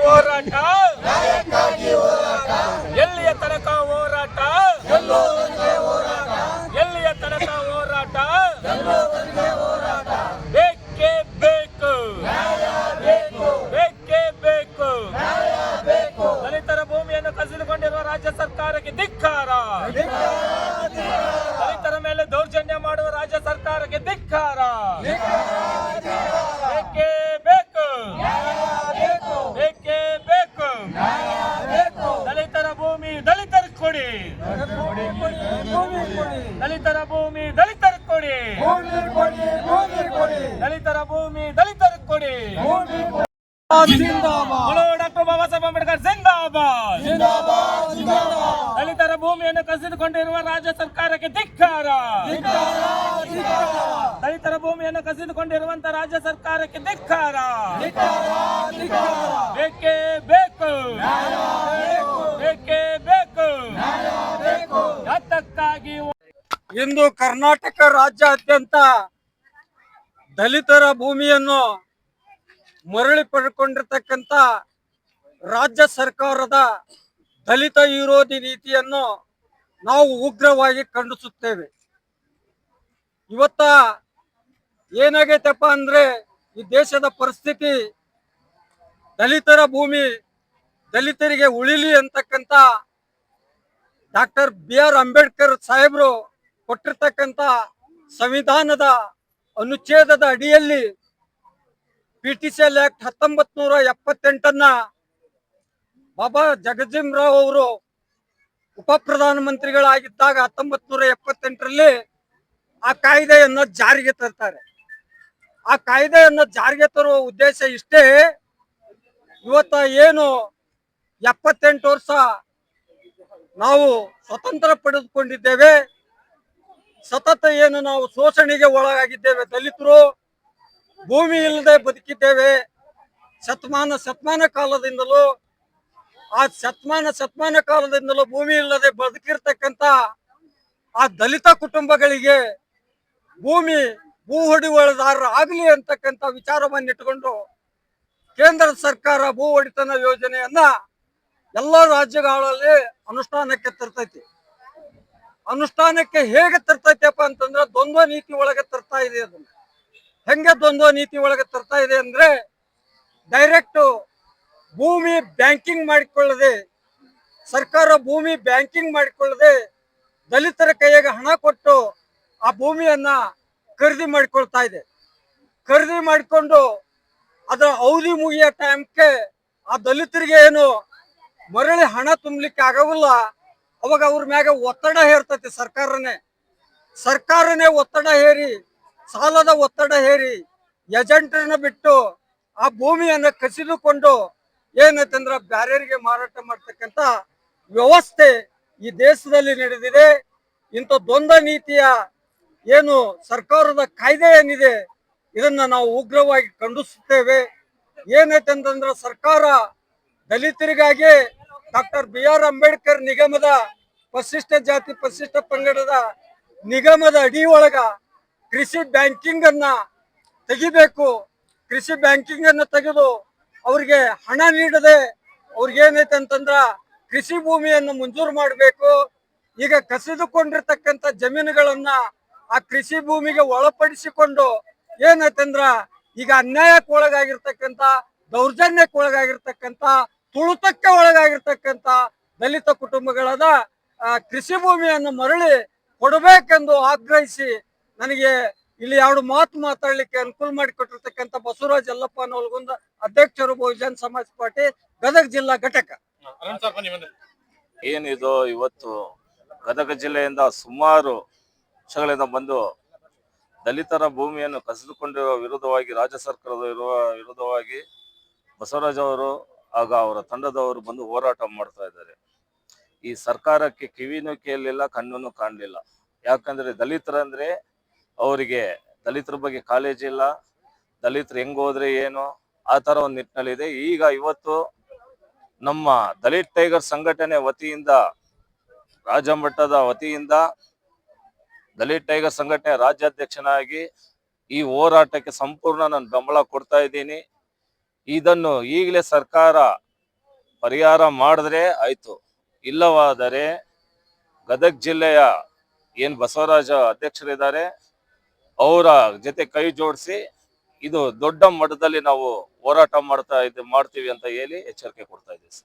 ಹೋರಾಟ. ಎಲ್ಲಿಯ ತನಕ ಹೋರಾಟ? ಎಲ್ಲಿಯ ತನಕ ಹೋರಾಟ? ಬೇಕೇ ಬೇಕು. ಬೇಕೇ. ಬೇಕು ದಲಿತರ ಭೂಮಿಯನ್ನು ಕಸಿದುಕೊಂಡಿರುವ ರಾಜ್ಯ ಸರ್ಕಾರಕ್ಕೆ ಧಿಕ್ಕಾರ ದಲಿತರ ಮೇಲೆ ದೌರ್ಜನ್ಯ ಮಾಡುವ ರಾಜ್ಯ ಸರ್ಕಾರಕ್ಕೆ ಧಿಕ್ಕಾರ ಬೇಕೇ ಬೇಕು ಬೇಕೇ ಬೇಕು ದಲಿತರ ಭೂಮಿ ದಲಿತರ ಕೊಡಿ ದಲಿತರ ಭೂಮಿ ದಲಿತರ ಕೊಡಿ ದಲಿತರ ಭೂಮಿ ದಲಿತರ ಕೊಡಿ. बोलो ಡಾಕ್ಟರ್ ಬಾಬಾ ಸಾಹೇಬ್ ಅಂಬೇಡ್ಕರ್ ಜಿಂದಾಬಾದ್. ದಲಿತರ ಭೂಮಿಯನ್ನು ಕಸಿದುಕೊಂಡಿರುವ ರಾಜ್ಯ ಸರ್ಕಾರಕ್ಕೆ ಧಿಕ್ಕಾರ. ದಲಿತರ ಭೂಮಿಯನ್ನು ಕಸಿದುಕೊಂಡಿರುವಂತ ರಾಜ್ಯ ಸರ್ಕಾರಕ್ಕೆ ಧಿಕ್ಕಾರ ಬೇಕೇ ಬೇಕು ಬೇಕೇ ಬೇಕು ಯಾತಕ್ಕಾಗಿ ಇಂದು ಕರ್ನಾಟಕ ರಾಜ್ಯಾದ್ಯಂತ ದಲಿತರ ಭೂಮಿಯನ್ನು ಮರಳಿ ಪಡ್ಕೊಂಡಿರ್ತಕ್ಕಂಥ ರಾಜ್ಯ ಸರ್ಕಾರದ ದಲಿತ ವಿರೋಧಿ ನೀತಿಯನ್ನು ನಾವು ಉಗ್ರವಾಗಿ ಖಂಡಿಸುತ್ತೇವೆ. ಇವತ್ತ ಏನಾಗೈತಪ್ಪ ಅಂದ್ರೆ ಈ ದೇಶದ ಪರಿಸ್ಥಿತಿ ದಲಿತರ ಭೂಮಿ ದಲಿತರಿಗೆ ಉಳಿಲಿ ಅಂತಕ್ಕಂಥ ಡಾಕ್ಟರ್ ಬಿ ಆರ್ ಅಂಬೇಡ್ಕರ್ ಸಾಹೇಬರು ಕೊಟ್ಟಿರ್ತಕ್ಕಂಥ ಸಂವಿಧಾನದ ಅನುಚ್ಛೇದದ ಅಡಿಯಲ್ಲಿ P T C L act ಹತ್ತೊಂಬತ್ ನೂರ ಎಪ್ಪತ್ತೆಂಟನ್ನ ಬಾಬಾ ಜಗಜೀಮ್ ರಾವ್ ಅವರು ಉಪ ಪ್ರಧಾನಮಂತ್ರಿಗಳಾಗಿದ್ದಾಗ ಹತ್ತೊಂಬತ್ ನೂರ ಎಪ್ಪತ್ತೆಂಟರಲ್ಲಿ ಆ ಕಾಯ್ದೆಯನ್ನು ಜಾರಿಗೆ ತರ್ತಾರೆ. ಆ ಕಾಯ್ದೆಯನ್ನು ಜಾರಿಗೆ ತರುವ ಉದ್ದೇಶ ಇಷ್ಟೇ ಇವತ್ತ ಏನು ಎಪ್ಪತ್ತೆಂಟು ವರ್ಷ ನಾವು ಸ್ವತಂತ್ರ ಪಡೆದುಕೊಂಡಿದ್ದೇವೆ. ಸತತ ಏನು ನಾವು ಶೋಷಣೆಗೆ ಒಳಗಾಗಿದ್ದೇವೆ, ದಲಿತರು, ಭೂಮಿ ಇಲ್ಲದೆ ಬದುಕಿದ್ದೇವೆ. ಶತಮಾನ ಶತಮಾನ ಕಾಲದಿಂದಲೂ, ಆ ಶತಮಾನ ಶತಮಾನ ಕಾಲದಿಂದಲೂ ಭೂಮಿ ಇಲ್ಲದೆ ಬದುಕಿರ್ತಕ್ಕಂಥ ಆ ದಲಿತ ಕುಟುಂಬಗಳಿಗೆ ಭೂಮಿ, ಭೂ ಹೊಡಿವಳದಾರರು ಆಗಲಿ ಅಂತಕ್ಕಂಥ ವಿಚಾರವನ್ನು ಇಟ್ಟುಕೊಂಡು ಕೇಂದ್ರ ಸರ್ಕಾರ ಭೂ ಒಡೆತನ ಯೋಜನೆಯನ್ನ ಎಲ್ಲ ರಾಜ್ಯಗಳಲ್ಲಿ ಅನುಷ್ಠಾನಕ್ಕೆ ತರ್ತೈತಿ. ಅನುಷ್ಠಾನಕ್ಕೆ ಹೇಗೆ ತರ್ತೈತಪ್ಪ ಅಂತಂದ್ರೆ ದ್ವಂದ್ವ ನೀತಿ ಒಳಗೆ ತರ್ತಾ ಇದೆ ಅದನ್ನ ಹೆಂಗೆ ದ್ವಂದ್ವ ನೀತಿ ಒಳಗೆ ತರ್ತಾ ಇದೆ ಅಂದ್ರೆ ಡೈರೆಕ್ಟ್ ಭೂಮಿ ಬ್ಯಾಂಕಿಂಗ್ ಮಾಡಿಕೊಳ್ಳದೆ, ಸರ್ಕಾರ ಭೂಮಿ ಬ್ಯಾಂಕಿಂಗ್ ಮಾಡಿಕೊಳ್ಳದೆ ದಲಿತರ ಕೈಯಾಗ ಹಣ ಕೊಟ್ಟು ಆ ಭೂಮಿಯನ್ನ ಖರೀದಿ ಮಾಡಿಕೊಳ್ತಾ ಇದೆ. ಖರೀದಿ ಮಾಡಿಕೊಂಡು ಅದರ ಅವಧಿ ಮುಗಿಯೋ ಟೈಮ್ಗೆ ಆ ದಲಿತರಿಗೆ ಏನು ಮರಳಿ ಹಣ ತುಂಬಲಿಕ್ಕೆ ಆಗೋದಿಲ್ಲ. ಅವಾಗ ಅವ್ರ ಮ್ಯಾಗ ಒತ್ತಡ ಹೇರ್ತತಿ ಸರ್ಕಾರನೇ. ಸರ್ಕಾರನೇ ಒತ್ತಡ ಹೇರಿ, ಸಾಲದ ಒತ್ತಡ ಹೇರಿ, ಏಜೆಂಟರನ್ನ ಬಿಟ್ಟು ಆ ಭೂಮಿಯನ್ನ ಕಸಿದುಕೊಂಡು ಏನಂತಂದ್ರೆ ಬ್ಯಾರ್ಯರಿಗೆ ಮಾರಾಟ ಮಾಡ್ತಕ್ಕಂಥ ವ್ಯವಸ್ಥೆ ಈ ದೇಶದಲ್ಲಿ ನಡೆದಿದೆ. ಇಂಥ ದ್ವಂದ್ವ ನೀತಿಯ ಏನು ಸರ್ಕಾರದ ಕಾಯ್ದೆ ಏನಿದೆ, ಇದನ್ನ ನಾವು ಉಗ್ರವಾಗಿ ಖಂಡಿಸುತ್ತೇವೆ. ಏನೈತೆ ಅಂತಂದ್ರೆ ಸರ್ಕಾರ ದಲಿತರಿಗಾಗಿ ಡಾಕ್ಟರ್ ಬಿ ಆರ್ ಅಂಬೇಡ್ಕರ್ ನಿಗಮದ ಪರಿಶಿಷ್ಟ ಜಾತಿ, ಪರಿಶಿಷ್ಟ ಪಂಗಡದ ನಿಗಮದ ಅಡಿ ಒಳಗ ಕೃಷಿ ಬ್ಯಾಂಕಿಂಗ್ ಅನ್ನ ತೆಗಿಬೇಕು. ಕೃಷಿ ಬ್ಯಾಂಕಿಂಗ್ ಅನ್ನ ತೆಗೆದು ಅವ್ರಿಗೆ ಹಣ ನೀಡದೆ ಅವ್ರಿಗೆ ಏನೈತೆ ಅಂತಂದ್ರ ಕೃಷಿ ಭೂಮಿಯನ್ನು ಮಂಜೂರು ಮಾಡಬೇಕು. ಈಗ ಕಸಿದುಕೊಂಡಿರ್ತಕ್ಕಂಥ ಜಮೀನುಗಳನ್ನ ಆ ಕೃಷಿ ಭೂಮಿಗೆ ಒಳಪಡಿಸಿಕೊಂಡು ಏನೈತಂದ್ರ ಈಗ ಅನ್ಯಾಯಕ್ಕೆ ಒಳಗಾಗಿರ್ತಕ್ಕಂಥ, ದೌರ್ಜನ್ಯಕ್ಕೆ ಒಳಗಾಗಿರ್ತಕ್ಕಂಥ ತುಳಿತಕ್ಕೆ ಒಳಗಾಗಿರ್ತಕ್ಕಂಥ ದಲಿತ ಕುಟುಂಬಗಳಾದ ಕೃಷಿ ಭೂಮಿಯನ್ನು ಮರಳಿ ಕೊಡಬೇಕೆಂದು ಆಗ್ರಹಿಸಿ ನನಗೆ ಇಲ್ಲಿ ಎರಡು ಮಾತು ಮಾತಾಡ್ಲಿಕ್ಕೆ ಅನುಕೂಲ ಮಾಡಿಕೊಟ್ಟಿರ್ತಕ್ಕಂಥ ಬಸವರಾಜ್ ಯಲ್ಲಪ್ಪ ನವಲಗುಂದ ಅಧ್ಯಕ್ಷರು ಬಹುಜನ್ ಸಮಾಜ್ ಪಾರ್ಟಿ ಗದಗ ಜಿಲ್ಲಾ ಘಟಕ. ಏನಿದು ಇವತ್ತು ಗದಗ ಜಿಲ್ಲೆಯಿಂದ ಸುಮಾರು ವರ್ಷಗಳಿಂದ ಬಂದು ದಲಿತರ ಭೂಮಿಯನ್ನು ಕಸಿದುಕೊಂಡಿರುವ ವಿರುದ್ಧವಾಗಿ ರಾಜ್ಯ ಸರ್ಕಾರದ ಇರುವ ವಿರುದ್ಧವಾಗಿ ಬಸವರಾಜ್ ಅವರು ಆಗ ಅವರ ತಂಡದವರು ಬಂದು ಹೋರಾಟ ಮಾಡ್ತಾ ಇದ್ದಾರೆ. ಈ ಸರ್ಕಾರಕ್ಕೆ ಕಿವಿನೂ ಕೇಳಲಿಲ್ಲ ಕಣ್ಣನ್ನು ಕಾಣಲಿಲ್ಲ. ಯಾಕಂದ್ರೆ ದಲಿತರಂದ್ರೆ ಅವರಿಗೆ ದಲಿತರ ಬಗ್ಗೆ ಕಾಲೇಜ್ ಇಲ್ಲ. ದಲಿತರು ಹೆಂಗ್ ಹೋದ್ರೆ ಏನು? ಆ ತರ ಒಂದು ನಿಟ್ಟಿನಲ್ಲಿದೆ ಈಗ ಇವತ್ತು ನಮ್ಮ ದಲಿತ್ ಟೈಗರ್ ಸಂಘಟನೆ ವತಿಯಿಂದ ರಾಜ್ಯ ಮಟ್ಟದ ವತಿಯಿಂದ ದಲಿತ್ ಟೈಗರ್ ಸಂಘಟನೆ ರಾಜ್ಯಾಧ್ಯಕ್ಷನಾಗಿ ಈ ಹೋರಾಟಕ್ಕೆ ಸಂಪೂರ್ಣ ನಾನು ಬೆಂಬಲ ಕೊಡ್ತಾ ಇದ್ದೀನಿ. ಇದನ್ನು ಈಗಲೇ ಸರ್ಕಾರ ಪರಿಹಾರ ಮಾಡಿದ್ರೆ ಆಯ್ತು. ಇಲ್ಲವಾದರೆ ಗದಗ ಜಿಲ್ಲೆಯ ಏನು ಬಸವರಾಜ ಅಧ್ಯಕ್ಷರಿದ್ದಾರೆ. ಅವರ ಜೊತೆ ಕೈ ಜೋಡಿಸಿ ಇದು ದೊಡ್ಡ ಮಟ್ಟದಲ್ಲಿ ನಾವು ಹೋರಾಟ ಮಾಡ್ತಾ ಇದ್, ಮಾಡ್ತೀವಿ ಅಂತ ಹೇಳಿ ಎಚ್ಚರಿಕೆ ಕೊಡ್ತಾ ಇದ್ದೀವಿ